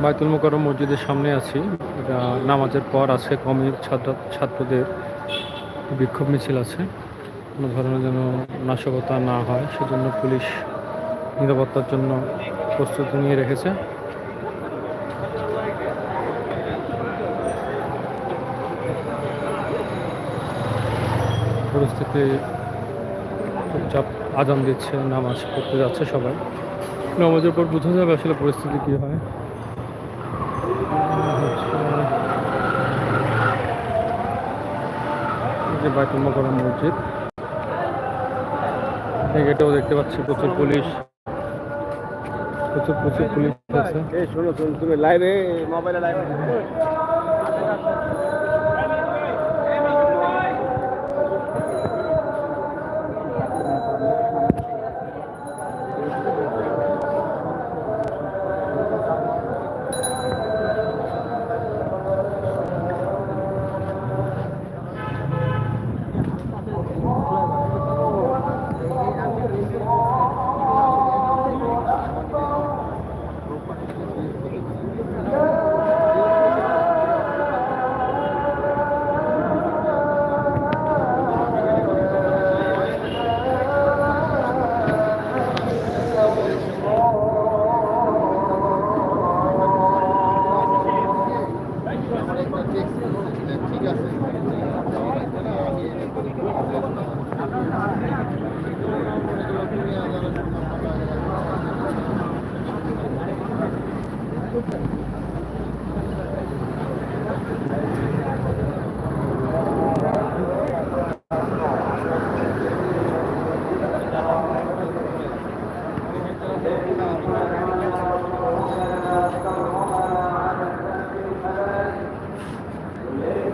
বাইতুল মোকাররম মসজিদের সামনে আছি। নামাজের পর আছে কমির ছাত্র, ছাত্রদের বিক্ষোভ মিছিল আছে। কোনো ধরনের যেন নাশকতা না হয়, সেজন্য পুলিশ নিরাপত্তার জন্য প্রস্তুতি নিয়ে রেখেছে। পরিস্থিতি চুপচাপ আজান দিচ্ছে, নামাজ পড়তে যাচ্ছে সবাই। নামাজের পর বোঝা যাবে আসলে পরিস্থিতি কী হয়। যে বাইতুল মোকাররম মসজিদ। গেটেও দেখতে পাচ্ছি প্রচুর পুলিশ। প্রচুর প্রচুর পুলিশ আছে। শোনো শোনো, তুমি লাইভে মোবাইলে লাইভে